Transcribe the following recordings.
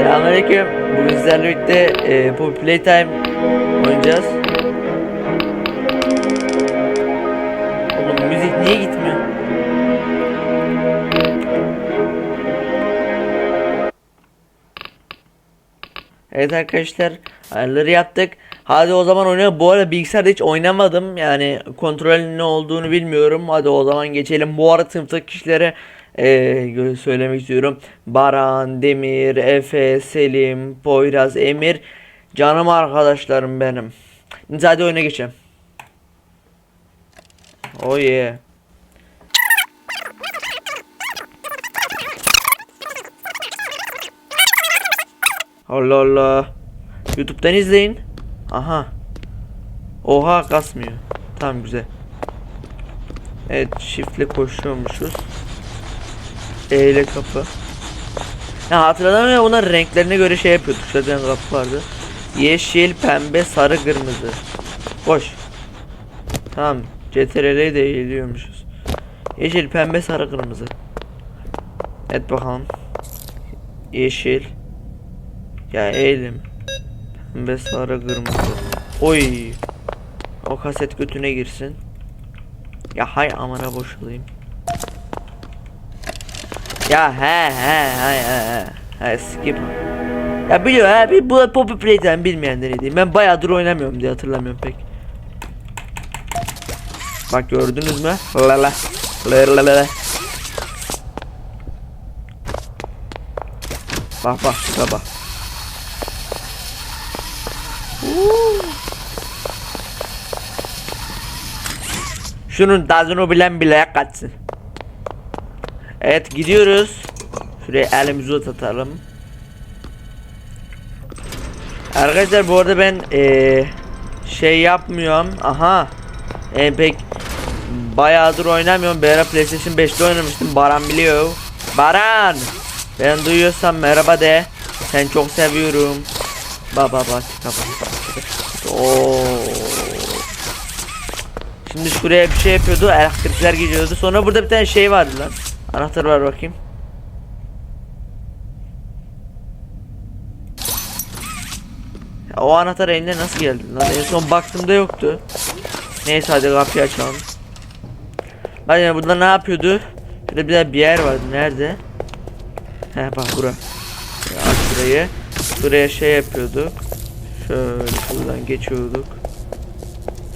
Selamünaleyküm. Bugün sizlerle birlikte e, Poppy Playtime oynayacağız. Oğlum müzik niye gitmiyor? Evet arkadaşlar ayarları yaptık. Hadi o zaman oynayalım. Bu arada bilgisayarda hiç oynamadım. Yani kontrolün ne olduğunu bilmiyorum. Hadi o zaman geçelim. Bu arada sınıftaki kişilere e, söylemek istiyorum. Baran, Demir, Efe, Selim, Poyraz, Emir. Canım arkadaşlarım benim. Şimdi hadi oyuna geçelim. Oh yeah. Allah Allah. YouTube'dan izleyin. Aha. Oha kasmıyor. Tamam güzel. Evet shift'le koşuyormuşuz. E ile kapı. Ya hatırladım ya bunlar renklerine göre şey yapıyorduk. Şuradan kapı vardı. Yeşil, pembe, sarı, kırmızı. Koş. Tamam. CTRL'ye de eğiliyormuşuz. Yeşil, pembe, sarı, kırmızı. Evet bakalım. Yeşil. Ya eğilim. Pembe, sarı, kırmızı. Oy. O kaset götüne girsin. Ya hay amına boşalayım. Ya he he he he he skip. Ya biliyor ha bir bu Poppy Play'den bilmeyenler diyeyim. Ben bayağıdır oynamıyorum diye hatırlamıyorum pek. Bak gördünüz mü? La la. La la la. Bak bak şuna bak. Şunun tadını bilen bile kaçsın. Evet gidiyoruz. Şuraya elimizi uzatalım. Arkadaşlar bu arada ben eee, şey yapmıyorum. Aha. En pek bayağıdır oynamıyorum. Bir ara PlayStation 5'te oynamıştım. Baran biliyor. Baran. Ben duyuyorsam merhaba de. Sen çok seviyorum. Baba bak kapat. Oo. Şimdi şuraya bir şey yapıyordu. Elektrikler gidiyordu. Sonra burada bir tane şey vardı lan. Anahtar var bakayım. O anahtar eline nasıl geldi lan? En son baktığımda yoktu. Neyse hadi kapıyı açalım. Bak yani burada ne yapıyordu? Şurada bir bir yer vardı. Nerede? He bak bura. Aç şurayı. Buraya şey yapıyorduk. Şöyle şuradan geçiyorduk.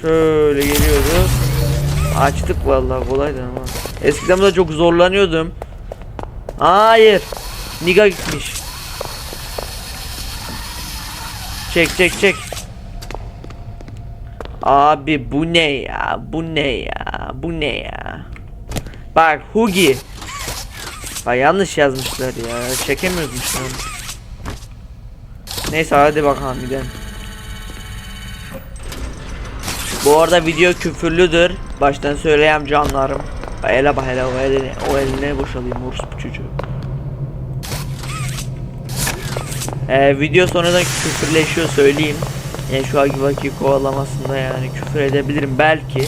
Şöyle geliyorduk. Açtık vallahi kolaydı ama. Eskiden burada çok zorlanıyordum. Hayır. Niga gitmiş. Çek çek çek. Abi bu ne ya? Bu ne ya? Bu ne ya? Bak Hugi. Bak yanlış yazmışlar ya. Çekemiyormuş lan. Neyse hadi bakalım gidelim. Bu arada video küfürlüdür. Baştan söyleyeyim canlarım. Hele bak hele o eline, o eline boşalayım orospu çocuğu. Ee, video sonradan küfürleşiyor söyleyeyim. Yani şu anki vakit kovalamasında yani küfür edebilirim belki.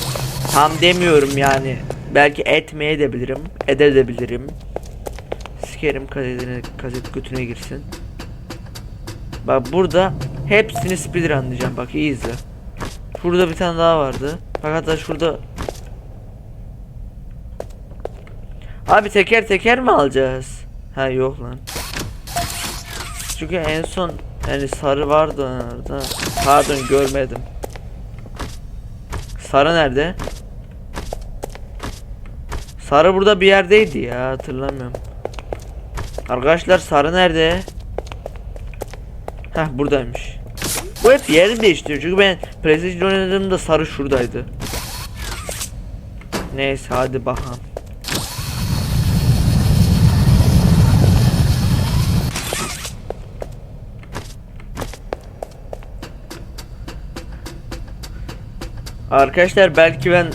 Tam demiyorum yani. Belki etmeye edebilirim. Edebilirim. Sikerim kasetine, kaset götüne girsin. Bak burada hepsini speedrunlayacağım bak iyi izle. Şurada bir tane daha vardı. Bak hatta şurada Abi teker teker mi alacağız? Ha yok lan. Çünkü en son yani sarı vardı orada. Pardon görmedim. Sarı nerede? Sarı burada bir yerdeydi ya hatırlamıyorum. Arkadaşlar sarı nerede? Heh buradaymış. Bu hep yerini değiştiriyor çünkü ben PlayStation oynadığımda sarı şuradaydı. Neyse hadi bakalım. Arkadaşlar belki ben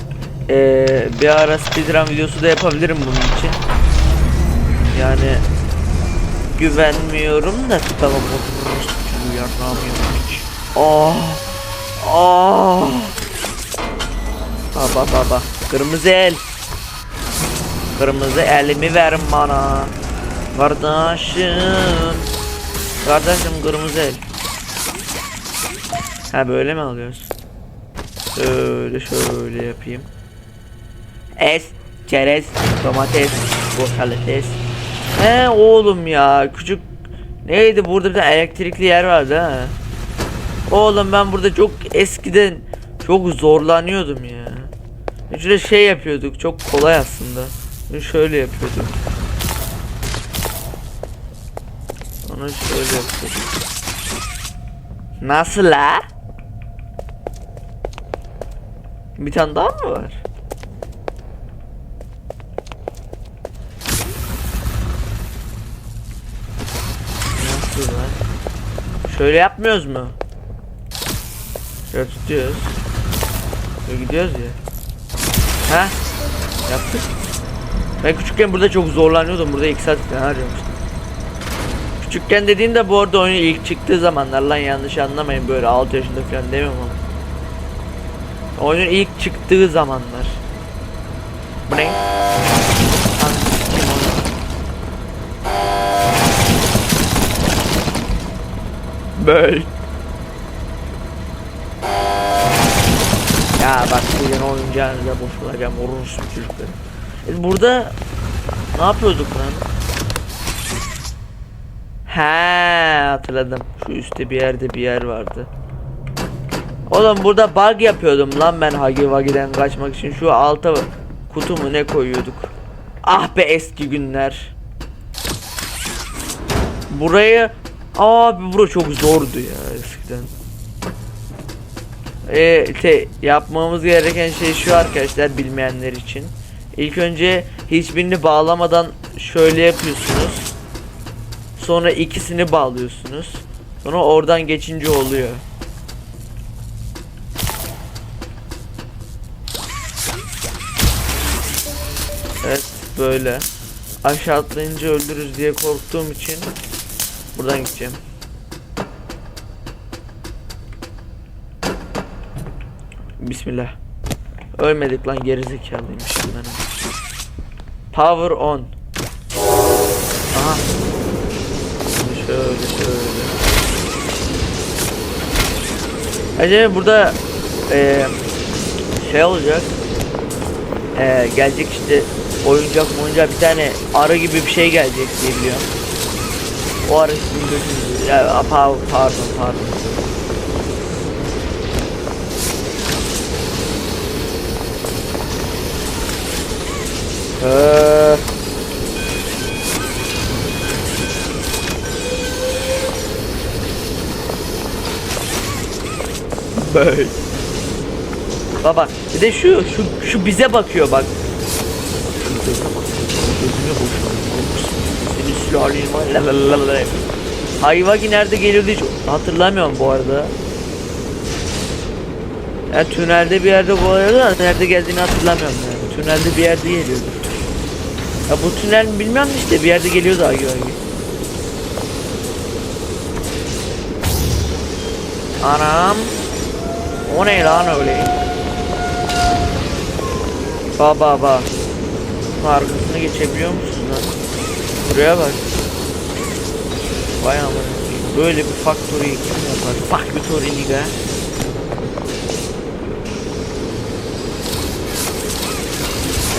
eee, bir ara speedrun videosu da yapabilirim bunun için. Yani güvenmiyorum da tamam otururuz. Çünkü yarrağımıyorum hiç. Oh. Oh. Baba baba. Kırmızı el. Kırmızı elimi verin bana. Kardeşim. Kardeşim kırmızı el. Ha böyle mi alıyoruz? Şöyle şöyle yapayım. Es, çerez, domates, bu patates. He oğlum ya küçük neydi burada bir elektrikli yer vardı ha. Oğlum ben burada çok eskiden çok zorlanıyordum ya. Şöyle şey yapıyorduk çok kolay aslında. Şöyle yapıyorduk. Onu şöyle yapıyorduk. Nasıl la? Bir tane daha mı var? Nasıl lan? Şöyle yapmıyoruz mu? Şöyle tutuyoruz. Böyle gidiyoruz ya. Ha? Yaptık. Ben küçükken burada çok zorlanıyordum. Burada 2 saat falan harcamıştım. Küçükken dediğimde bu arada oyun ilk çıktığı zamanlar lan yanlış anlamayın böyle 6 yaşında falan demiyorum ama. Oyunun ilk çıktığı zamanlar. Bu ne? Böyle. Ya bak bugün oyuncağınıza boş olacağım vurursun çocukları. E, burada ne yapıyorduk lan? He hatırladım. Şu üstte bir yerde bir yer vardı. Oğlum burada bug yapıyordum lan ben Hagi Wagi'den kaçmak için. Şu alta kutu mu ne koyuyorduk? Ah be eski günler. Burayı abi bura çok zordu ya eskiden. Ee, işte yapmamız gereken şey şu arkadaşlar bilmeyenler için. İlk önce hiçbirini bağlamadan şöyle yapıyorsunuz. Sonra ikisini bağlıyorsunuz. Sonra oradan geçince oluyor. Böyle. Aşağı atlayınca öldürürüz diye korktuğum için buradan gideceğim. Bismillah. Ölmedik lan gerizekalıymış bunların. Power on. Aha. Şöyle şöyle. Acaba burada eee şey olacak. Eee gelecek işte oyuncak oyuncak bir tane arı gibi bir şey gelecek diye biliyorum. O arı sizin gözünüzü. Ya pa- pardon pardon. Eee Böyle. Baba bir de şu şu şu bize bakıyor bak. Bize bak. Gözüne bakıyor. Seni sülaleyim. Hayvagi nerede geliyordu hiç hatırlamıyorum bu arada. Yani tünelde bir yerde kovalıyordu da nerede geldiğini hatırlamıyorum yani. Tünelde bir yerde geliyordu. Ya bu tünel mi bilmem işte bir yerde geliyordu Hayvagi. Anam. O ne lan öyle? Baba baba. Arkasına geçebiliyor musunuz lan? Buraya bak. Vay amına. Böyle bir factory kim yapar? Factory nigga.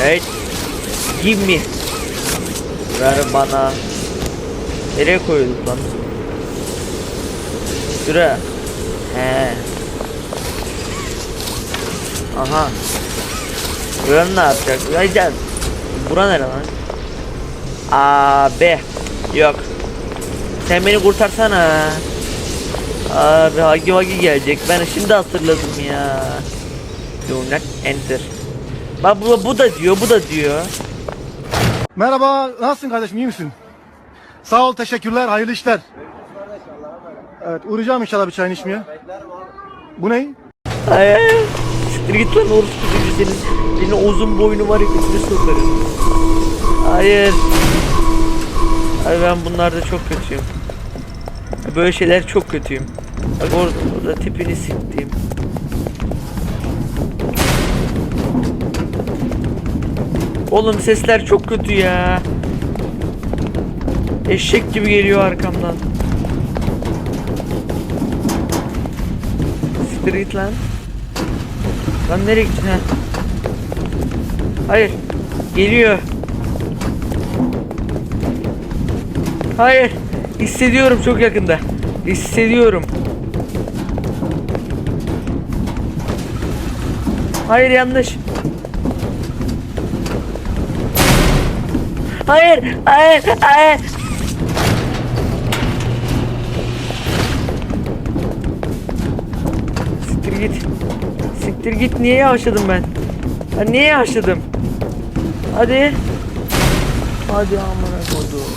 Evet. Give me. Ver bana. Nereye koyduk lan? Şuraya. He. Aha. Buranın ne yapacak? Haycan. Bura nere lan? Abi. Yok. Sen beni kurtarsana. Abi Hagi Wagi gelecek. Ben şimdi hatırladım ya. Do not enter. Bak bu, bu da diyor, bu da diyor. Merhaba, nasılsın kardeşim, iyi misin? Sağ ol, teşekkürler, hayırlı işler. Evet, uğrayacağım inşallah bir çayını içmeye. Bu ne? Ay. Siktir git lan çocuğu senin. Birine uzun boynu var ikisini sokarım. Hayır. Ay ben bunlarda çok kötüyüm. Böyle şeyler çok kötüyüm. Bak orada, orada tipini siktiğim. Oğlum sesler çok kötü ya. Eşek gibi geliyor arkamdan. Street lan. Lan nereye gittin ha? Hayır. Geliyor. Hayır. Hissediyorum çok yakında. Hissediyorum. Hayır yanlış. Hayır, hayır, hayır. Siktir git. Siktir git. Niye yavaşladım ben? Ben niye yavaşladım? Hadi. Hadi amına koydum.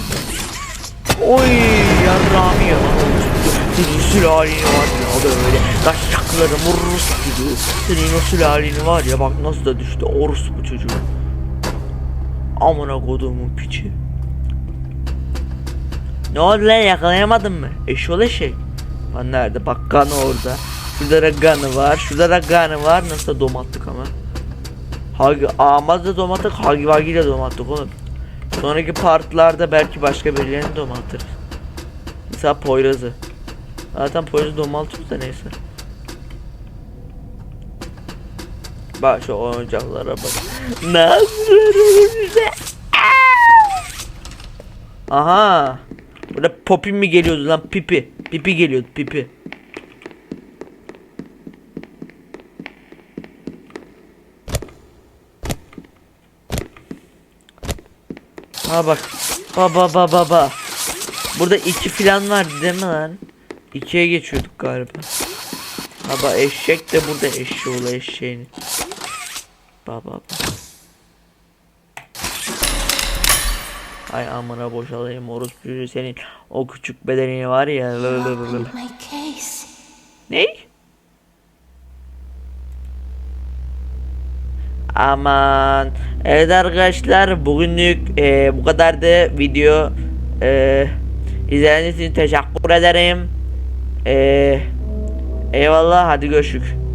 Oy yarrağımı ya. Senin sülaleni var ya böyle. Taşaklarım vururuz gibi. Senin o sülaleni var ya bak nasıl da düştü. Orus bu çocuğu. Amına koduğumun piçi. Ne oldu lan yakalayamadın mı? Eşol eşek. Lan nerede? Bak kanı orada. Şurada da kanı var. Şurada da kanı var. Nasıl da domattık ama. Hagi, Amaz da domattık. Hagi Vagi de domattık oğlum. Sonraki partlarda belki başka birilerini domaltırız. Mesela Poyraz'ı. Zaten Poyraz'ı domaltıyoruz da neyse. Bak şu oyuncaklara bak. Nasıl bize? Aha. Burada Poppy mi geliyordu lan pipi. Pipi geliyordu pipi. Ha bak. Baba baba baba. Burada iki filan vardı değil mi lan? İkiye geçiyorduk galiba. Baba eşek de burada eşeğoğlu eşeğini. Baba baba. Ay amına boşalayım orospu senin o küçük bedenini var ya. lı lı Aman. Evet arkadaşlar bugünlük e, bu kadar da video. E, izlediğiniz için teşekkür ederim. E, eyvallah hadi görüşürüz.